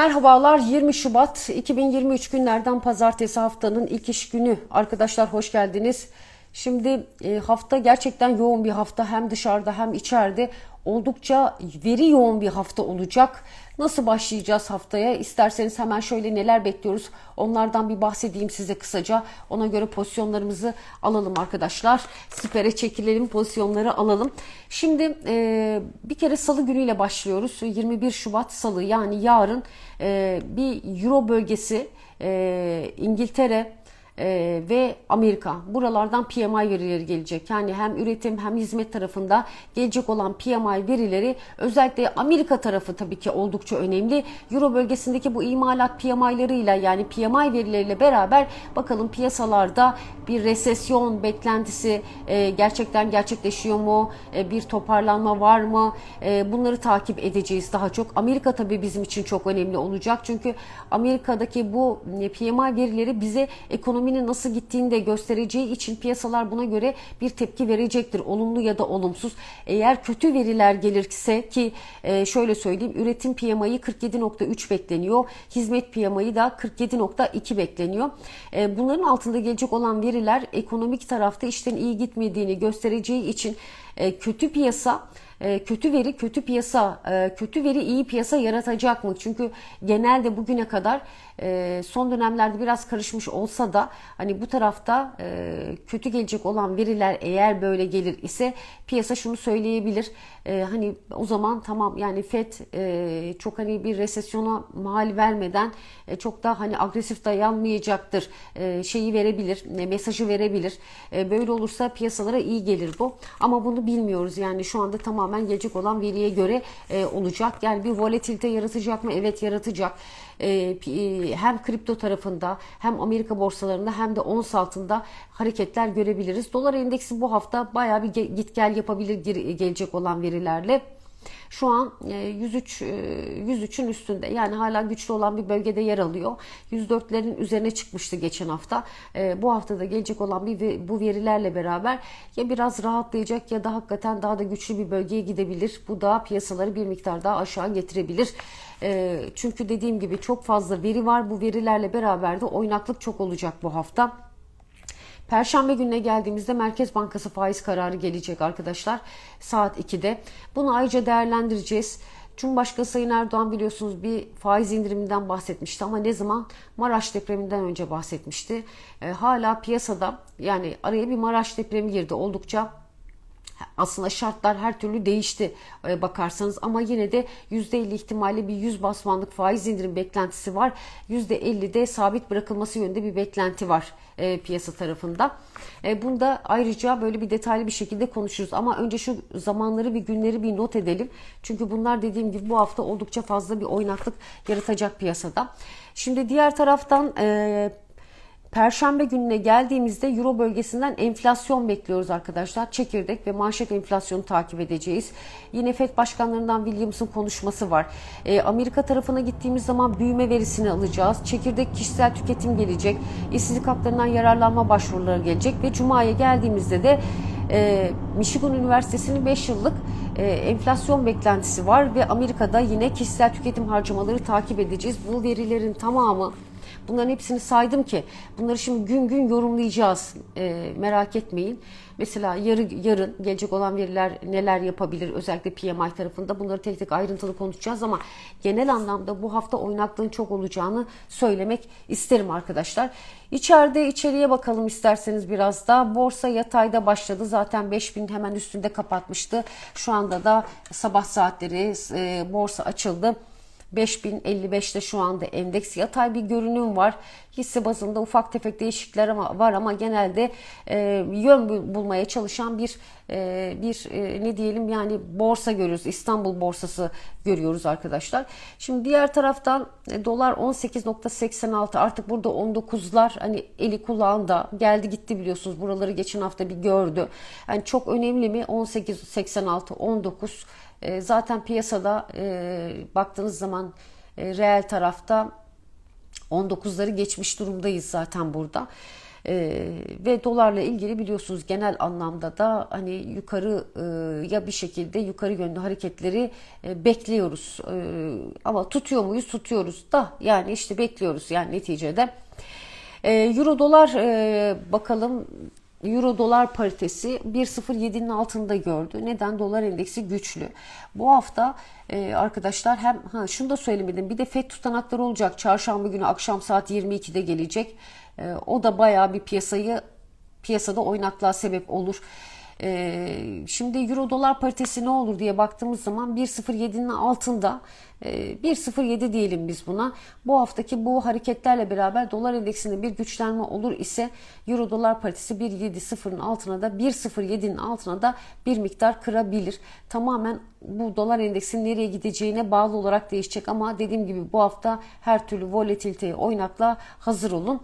Merhabalar 20 Şubat 2023 günlerden pazartesi haftanın ilk iş günü. Arkadaşlar hoş geldiniz. Şimdi e, hafta gerçekten yoğun bir hafta hem dışarıda hem içeride oldukça veri yoğun bir hafta olacak. Nasıl başlayacağız haftaya? İsterseniz hemen şöyle neler bekliyoruz onlardan bir bahsedeyim size kısaca. Ona göre pozisyonlarımızı alalım arkadaşlar. Sipere çekilelim pozisyonları alalım. Şimdi e, bir kere salı günüyle başlıyoruz. 21 Şubat salı yani yarın e, bir Euro bölgesi e, İngiltere, ee, ve Amerika. Buralardan PMI verileri gelecek. Yani hem üretim hem hizmet tarafında gelecek olan PMI verileri özellikle Amerika tarafı tabii ki oldukça önemli. Euro bölgesindeki bu imalat PMI'larıyla yani PMI verileriyle beraber bakalım piyasalarda bir resesyon beklentisi e, gerçekten gerçekleşiyor mu? E, bir toparlanma var mı? E, bunları takip edeceğiz daha çok. Amerika tabii bizim için çok önemli olacak. Çünkü Amerika'daki bu PMI verileri bize ekonomi ekonominin nasıl gittiğini de göstereceği için piyasalar buna göre bir tepki verecektir. Olumlu ya da olumsuz. Eğer kötü veriler gelirse ki e, şöyle söyleyeyim üretim PMI'yi 47.3 bekleniyor. Hizmet PMI'yi da 47.2 bekleniyor. E, bunların altında gelecek olan veriler ekonomik tarafta işten iyi gitmediğini göstereceği için e, kötü piyasa kötü veri kötü piyasa kötü veri iyi piyasa yaratacak mı? Çünkü genelde bugüne kadar e, son dönemlerde biraz karışmış olsa da hani bu tarafta e, kötü gelecek olan veriler eğer böyle gelir ise piyasa şunu söyleyebilir. E, hani o zaman tamam yani FED e, çok hani bir resesyona mal vermeden e, çok da hani agresif dayanmayacaktır e, şeyi verebilir, e, mesajı verebilir. E, böyle olursa piyasalara iyi gelir bu. Ama bunu bilmiyoruz yani şu anda tamamen gelecek olan veriye göre e, olacak. Yani bir volatilite yaratacak mı? Evet yaratacak. E, hem kripto tarafında hem Amerika borsalarında hem de ons altında hareketler görebiliriz. Dolar endeksi bu hafta baya bir git gel yapabilir gelecek olan verilerle. Şu an 103 e, 103'ün e, üstünde yani hala güçlü olan bir bölgede yer alıyor. 104'lerin üzerine çıkmıştı geçen hafta. E, bu haftada gelecek olan bir bu verilerle beraber ya biraz rahatlayacak ya da hakikaten daha da güçlü bir bölgeye gidebilir. Bu da piyasaları bir miktar daha aşağı getirebilir. Çünkü dediğim gibi çok fazla veri var. Bu verilerle beraber de oynaklık çok olacak bu hafta. Perşembe gününe geldiğimizde Merkez Bankası faiz kararı gelecek arkadaşlar saat 2'de. Bunu ayrıca değerlendireceğiz. Cumhurbaşkanı Sayın Erdoğan biliyorsunuz bir faiz indiriminden bahsetmişti ama ne zaman? Maraş depreminden önce bahsetmişti. E, hala piyasada yani araya bir Maraş depremi girdi. Oldukça aslında şartlar her türlü değişti e, bakarsanız ama yine de %50 ihtimalle bir 100 basmanlık faiz indirim beklentisi var. %50 de sabit bırakılması yönünde bir beklenti var e, piyasa tarafında. E, bunda ayrıca böyle bir detaylı bir şekilde konuşuruz ama önce şu zamanları bir günleri bir not edelim. Çünkü bunlar dediğim gibi bu hafta oldukça fazla bir oynaklık yaratacak piyasada. Şimdi diğer taraftan Perşembe gününe geldiğimizde Euro bölgesinden enflasyon bekliyoruz arkadaşlar. Çekirdek ve manşet enflasyonu takip edeceğiz. Yine FED başkanlarından Williams'ın konuşması var. E, Amerika tarafına gittiğimiz zaman büyüme verisini alacağız. Çekirdek kişisel tüketim gelecek. İşsizlik haklarından yararlanma başvuruları gelecek ve Cuma'ya geldiğimizde de e, Michigan Üniversitesi'nin 5 yıllık e, enflasyon beklentisi var ve Amerika'da yine kişisel tüketim harcamaları takip edeceğiz. Bu verilerin tamamı Bunların hepsini saydım ki bunları şimdi gün gün yorumlayacağız. E, merak etmeyin. Mesela yarı, yarın gelecek olan veriler neler yapabilir özellikle PMI tarafında bunları tek tek ayrıntılı konuşacağız ama genel anlamda bu hafta oynaklığın çok olacağını söylemek isterim arkadaşlar. İçeride içeriye bakalım isterseniz biraz da. Borsa yatayda başladı. Zaten 5000 hemen üstünde kapatmıştı. Şu anda da sabah saatleri e, borsa açıldı. 5055'te şu anda endeks yatay bir görünüm var. Hisse bazında ufak tefek değişiklikler ama var ama genelde e, yön bulmaya çalışan bir e, bir e, ne diyelim yani borsa görüyoruz. İstanbul borsası görüyoruz arkadaşlar. Şimdi diğer taraftan e, dolar 18.86 artık burada 19'lar hani eli kulağında geldi gitti biliyorsunuz. Buraları geçen hafta bir gördü. Yani çok önemli mi? 18.86 19 e, zaten piyasada e, baktığınız zaman e, reel tarafta 19'ları geçmiş durumdayız zaten burada. E, ve dolarla ilgili biliyorsunuz genel anlamda da hani yukarı e, ya bir şekilde yukarı yönlü hareketleri e, bekliyoruz. E, ama tutuyor muyuz? Tutuyoruz da yani işte bekliyoruz yani neticede. E, Euro dolar e, bakalım Euro dolar paritesi 1.07'nin altında gördü. Neden? Dolar endeksi güçlü. Bu hafta e, arkadaşlar hem ha şunu da söylemedim. Bir de FED tutanakları olacak. Çarşamba günü akşam saat 22'de gelecek. E, o da bayağı bir piyasayı piyasada oynaklığa sebep olur. Ee, şimdi euro dolar paritesi ne olur diye baktığımız zaman 1.07'nin altında e, 1.07 diyelim biz buna. Bu haftaki bu hareketlerle beraber dolar endeksinde bir güçlenme olur ise euro dolar paritesi 1.70'ın altına da 1.07'nin altına da bir miktar kırabilir. Tamamen bu dolar endeksinin nereye gideceğine bağlı olarak değişecek ama dediğim gibi bu hafta her türlü volatiliteye oynakla hazır olun.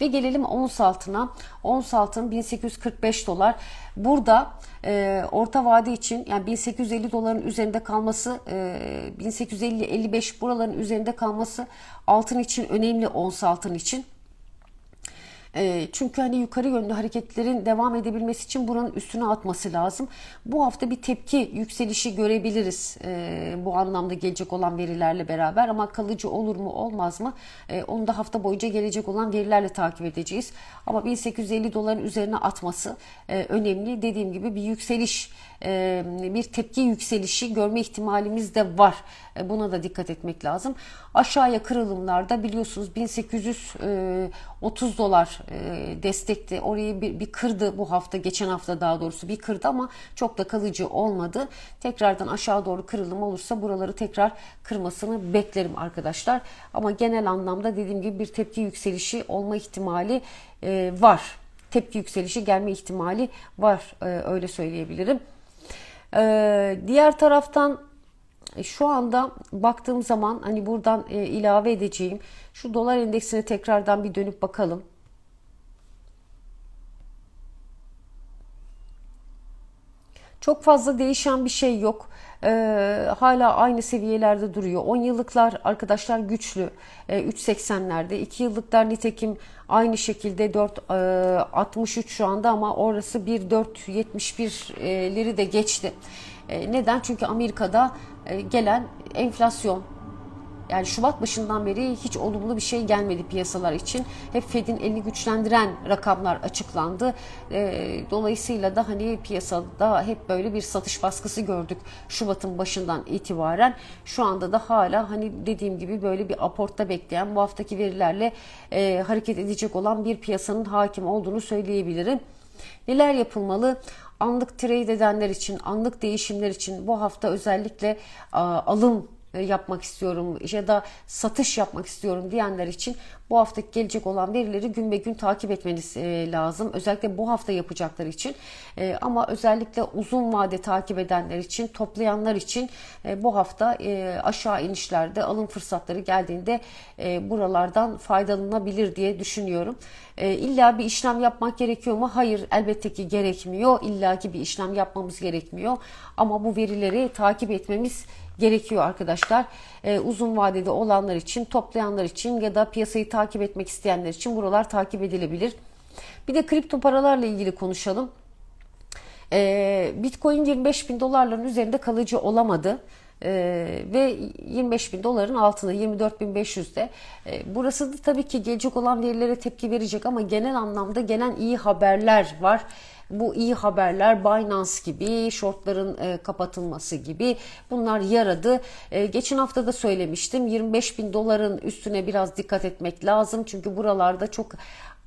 Ve gelelim ons altına. Ons altın 1845 dolar. Burada e, orta vade için yani 1850 doların üzerinde kalması, e, 1850-55 buraların üzerinde kalması altın için önemli ons altın için. E, çünkü hani yukarı yönlü hareketlerin devam edebilmesi için buranın üstüne atması lazım. Bu hafta bir tepki yükselişi görebiliriz e, bu anlamda gelecek olan verilerle beraber ama kalıcı olur mu olmaz mı e, onu da hafta boyunca gelecek olan verilerle takip edeceğiz. Ama 1850 doların üzerine atması e, önemli. Dediğim gibi bir yükseliş e, bir tepki yükselişi görme ihtimalimiz de var. E, buna da dikkat etmek lazım. Aşağıya kırılımlarda biliyorsunuz 1830 dolar e, destekti. Orayı bir, bir kırdı bu hafta, geçen hafta daha doğrusu bir kırdı ama çok da kalıcı olmadı. Tekrardan aşağı doğru kırılım olursa buraları tekrar kırmasını beklerim arkadaşlar. Ama genel anlamda dediğim gibi bir tepki yükselişi olma ihtimali var. Tepki yükselişi gelme ihtimali var öyle söyleyebilirim. Diğer taraftan e, şu anda baktığım zaman hani buradan e, ilave edeceğim şu dolar endeksine tekrardan bir dönüp bakalım. Çok fazla değişen bir şey yok. Ee, hala aynı seviyelerde duruyor. 10 yıllıklar arkadaşlar güçlü. Ee, 3.80'lerde. 2 yıllıklar nitekim aynı şekilde 4.63 e, şu anda ama orası 1.471'leri de geçti. E, neden? Çünkü Amerika'da e, gelen enflasyon yani Şubat başından beri hiç olumlu bir şey gelmedi piyasalar için. Hep Fed'in elini güçlendiren rakamlar açıklandı. E, dolayısıyla da hani piyasada hep böyle bir satış baskısı gördük Şubat'ın başından itibaren. Şu anda da hala hani dediğim gibi böyle bir aportta bekleyen bu haftaki verilerle e, hareket edecek olan bir piyasanın hakim olduğunu söyleyebilirim. Neler yapılmalı? Anlık trade edenler için, anlık değişimler için bu hafta özellikle alım yapmak istiyorum ya da satış yapmak istiyorum diyenler için bu hafta gelecek olan verileri gün be gün takip etmeniz e, lazım. Özellikle bu hafta yapacaklar için e, ama özellikle uzun vade takip edenler için, toplayanlar için bu hafta aşağı inişlerde alım fırsatları geldiğinde buralardan faydalanabilir diye düşünüyorum. İlla bir işlem yapmak gerekiyor mu? Hayır elbette ki gerekmiyor. İlla ki bir işlem yapmamız gerekmiyor. Ama bu verileri takip etmemiz gerekiyor gerekiyor arkadaşlar. Ee, uzun vadede olanlar için, toplayanlar için ya da piyasayı takip etmek isteyenler için buralar takip edilebilir. Bir de kripto paralarla ilgili konuşalım. Ee, Bitcoin 25 bin dolarların üzerinde kalıcı olamadı. Ee, ve 25 bin doların altında 24.500'de. Ee, burası da tabii ki gelecek olan verilere tepki verecek ama genel anlamda gelen iyi haberler var. Bu iyi haberler Binance gibi, shortların e, kapatılması gibi bunlar yaradı. E, geçen hafta da söylemiştim 25 bin doların üstüne biraz dikkat etmek lazım. Çünkü buralarda çok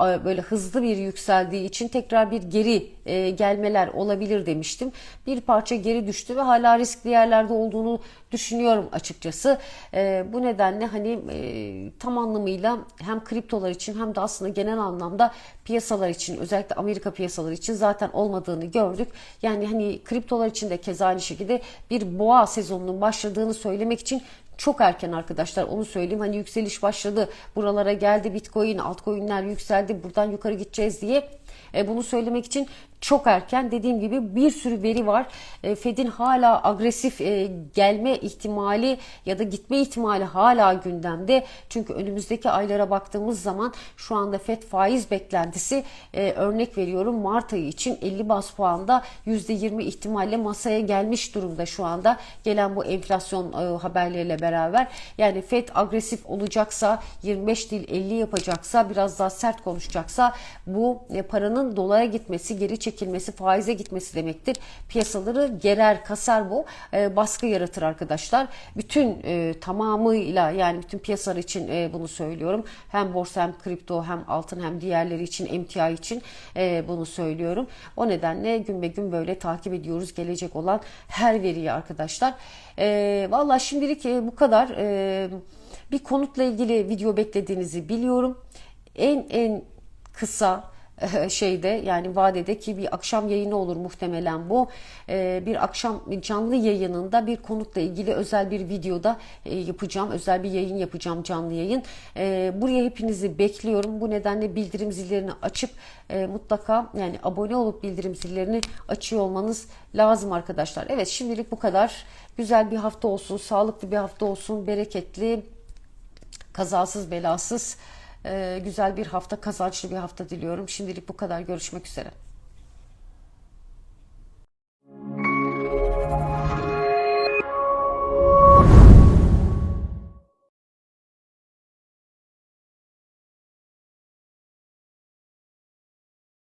böyle hızlı bir yükseldiği için tekrar bir geri e, gelmeler olabilir demiştim. Bir parça geri düştü ve hala riskli yerlerde olduğunu düşünüyorum açıkçası. E, bu nedenle hani e, tam anlamıyla hem kriptolar için hem de aslında genel anlamda piyasalar için özellikle Amerika piyasaları için zaten olmadığını gördük. Yani hani kriptolar için de keza aynı şekilde bir boğa sezonunun başladığını söylemek için çok erken arkadaşlar onu söyleyeyim. Hani yükseliş başladı. Buralara geldi Bitcoin, altcoin'ler yükseldi. Buradan yukarı gideceğiz diye e, bunu söylemek için çok erken. Dediğim gibi bir sürü veri var. E, Fed'in hala agresif e, gelme ihtimali ya da gitme ihtimali hala gündemde. Çünkü önümüzdeki aylara baktığımız zaman şu anda Fed faiz beklentisi e, örnek veriyorum Mart ayı için 50 bas puanda %20 ihtimalle masaya gelmiş durumda şu anda gelen bu enflasyon e, haberleriyle beraber. Yani Fed agresif olacaksa 25 değil 50 yapacaksa biraz daha sert konuşacaksa bu e, paranın dolara gitmesi, geri çekilmesi, faize gitmesi demektir. Piyasaları gerer, kasar bu. E, baskı yaratır arkadaşlar. Bütün e, tamamıyla yani bütün piyasalar için e, bunu söylüyorum. Hem borsa hem kripto hem altın hem diğerleri için emtia için e, bunu söylüyorum. O nedenle gün be gün böyle takip ediyoruz gelecek olan her veriyi arkadaşlar. E, Valla şimdilik e, bu kadar. E, bir konutla ilgili video beklediğinizi biliyorum. En en kısa şeyde yani vadede ki bir akşam yayını olur muhtemelen bu. E, Bir akşam canlı yayınında bir konutla ilgili özel bir videoda e, yapacağım. Özel bir yayın yapacağım canlı yayın. E, Buraya hepinizi bekliyorum. Bu nedenle bildirim zillerini açıp e, mutlaka yani abone olup bildirim zillerini açıyor olmanız lazım arkadaşlar. Evet şimdilik bu kadar. Güzel bir hafta olsun, sağlıklı bir hafta olsun, bereketli, kazasız belasız güzel bir hafta, kazançlı bir hafta diliyorum. Şimdilik bu kadar. Görüşmek üzere.